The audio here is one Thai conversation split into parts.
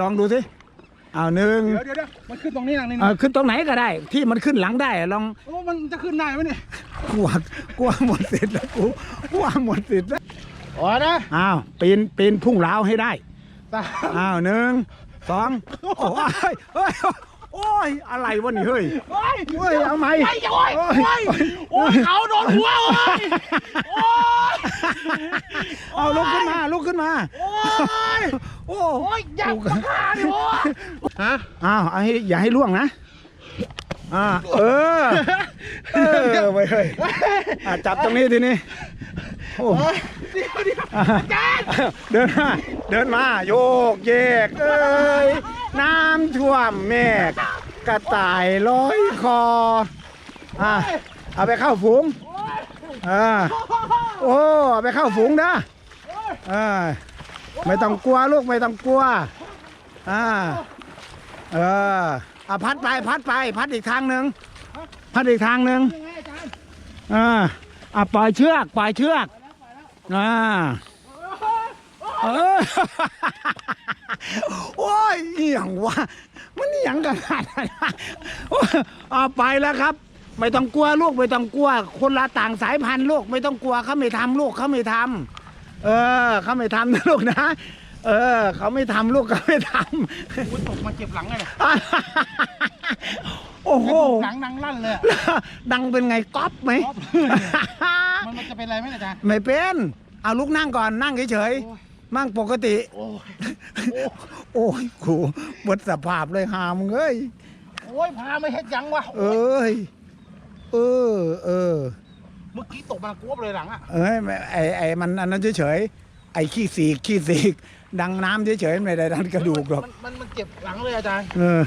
ลองดูสิเอาหนึ่งเดี๋ยวเดี๋ยวเดี๋ยวมันขึ้นตรงนี้นะนี่เออขึ้นตรงไหนก็ได้ ที่มันขึ้นหลังได้อะลองโอ้มันจะขึ้นได้ไหมเนี่ยกลัวกลัวหมดสิทธิ์แล้วกูกลัวหมดสิทธิ์แล้วอ๋อนะอ้าวปีนปีนพุ่งราวให้ได้ตามอ้าวหนึ่งสองโอ้ยเฮ้ย โอ้ยอะไรวะนี่เฮ้ยโอ้ยเฮ้ยเอาไหมไอ้โอ้ยโอ้ยโอ้ยเขาโดนหัวโอ้ยโอ้ยเอาลุกขึ้นมาลุกขึ้นมาโอ้ยโอ้โอ้ยอยากมาฆ่าดิโอ้ยฮะอ้าวเอาให้อย่าให้ล่วงนะอ่าเออเออไปเลยอะจับตรงนี้ทีนี้โอ้เดี๋ยวเดี๋ยวอาจารย์เดินมาเดินมาโยกเยกเอ้ยน้ำท่วมเมฆกระต่ายร้อยคออะเอาไปเข้าฝูงอ่าโอ้เอาไปเข้าฝูงนะเออไม่ต้องกลัวลูกไม่ต้องกลัวอ่าเออเอาพัดไปพัดไป พัดอีกทางหนึ่งพัดอีกทางหนึ่งอ่าอะปล่อยเชือกปล่อยเชือกอ่า เออโอ้ยเอียงวะมันเอียงกันขนาดนั้นวะโอ้ยเอาไปแล้วครับ ไม่ต้องกลัวลูกไม่ต้องกลัว คนละต่างสายพันธุ์ลูกไม่ต้องกลัวเขาไม่ทำลูกเขาไม่ทำเออเขาไม่ทำนะลูกนะ เออเขาไม่ทำลูกเขาไม่ทอุ้ยตกมาเจ็บหลังเลยเนี่ยำโอ้โห หลังนังลั่นเลยอะ ดังเป็นไงก๊อปไหม ก๊อป มันมันจะเป็นอะไรไหมอาจารย์ ไม่เป็น เอาลุกนั่งก่อนนั่งเฉยโอ้ย ๆมั่งปกติ โอ้ยโอ้ยกูหมดสภาพเลยหามงเอ้ย โอ้ยพาไม่เฮ็ดยังวะเอ้ย เออ เออ เมื่อกี้ตกมากวบเลยหลังอะ เอ้ยไม่ไอไอมันอันนั้นเฉยๆไอขี้สีกขี้สีกดังน้ำเฉยๆไม่ได้ดันกระดูกหรอก มันมันมันเจ็บหลังเลยอาจารย์ เออ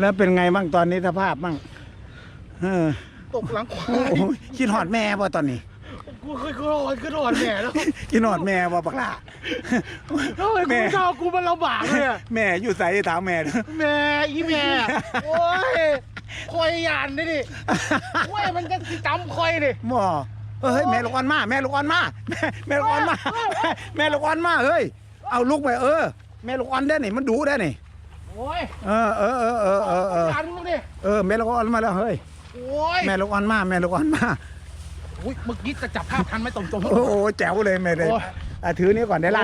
แล้วเป็นไงบ้างตอนนี้สภาพบ้างเออตกหลังขวาโอ้โหคิดหอดแม่ป่ะตอนนี้ กูเคยขึ้นรอดขึ้นรอดแม่แล้วคิดหอดแม่ป่ะปักล่าเฮ้ยกูแม่ชอบกูมันลำบากเลยอะแม่อยู่ใส่ถามแม่เด้อแม่อีแม่ โอ้ยคอยยานนี่ดิโอ้ยมันจะสิจำคอยดิ หมอเฮ้ยแม่ลูกอ่อนมาแม่ลูกอ่อนมาแม่แม่ลูกอ่อนมาแม่ลูกอ่อนมาเฮ้ยเอาลูกไปเออ แม่ลูกอ่อนได้นี่มันดูได้นี่โอ้ยเออเออเออเออเออเออจานมึงดิ เออแม่ลูกอ่อนมาแล้วเฮ้ย โอ้ยแม่ลูกอ่อนมาแม่ลูกอ่อนมา อุ้ยเมื่อกี้จะจับภาพทันไหมตรงๆ โอ้โหแจ๋วเลยแม่เลยโอ้ย อะถือนี้ก่อนได้ละ